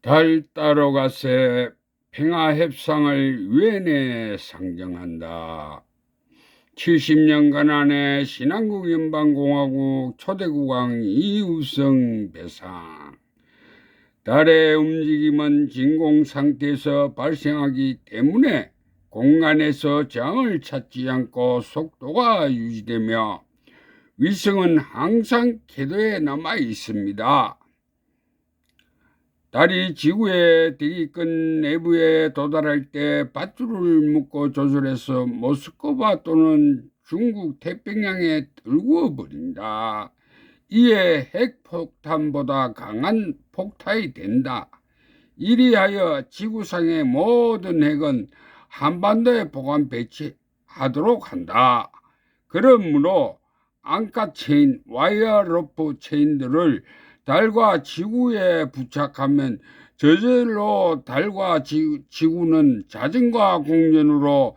달 따러 가세 평화 협상을 유엔에 상정한다. 70년간 안에 신한국 연방공화국 초대국왕 이우성 배상. 달의 움직임은 진공 상태에서 발생하기 때문에 공간에서 저항을 찾지 않고 속도가 유지되며 위성은 항상 궤도에 남아 있습니다. 달이 지구의 대기권 내부에 도달할 때 밧줄을 묶고 조절해서 모스크바 또는 중국 태평양에 들고 버린다. 이에 핵폭탄보다 강한 폭탄이 된다. 이리하여 지구상의 모든 핵은 한반도에 보관 배치하도록 한다. 그러므로 안가 체인, 와이어 로프 체인들을 달과 지구에 부착하면 저절로 달과 지, 지구는 자전거 공전으로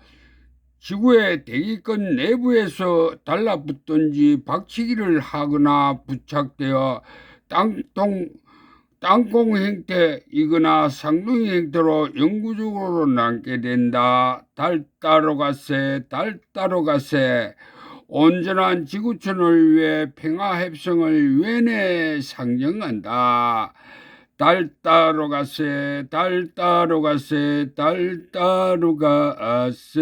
지구의 대기권 내부에서 달라붙든지 박치기를 하거나 부착되어 땅동 땅콩 형태이거나 상둥이 형태로 영구적으로 남게 된다. 달 따러 가세, 달 따러 가세. 온전한 지구촌을 위해 평화협정을 유엔에 상정한다. 달 따러 가세, 달 따러 가세, 달 따러 가세.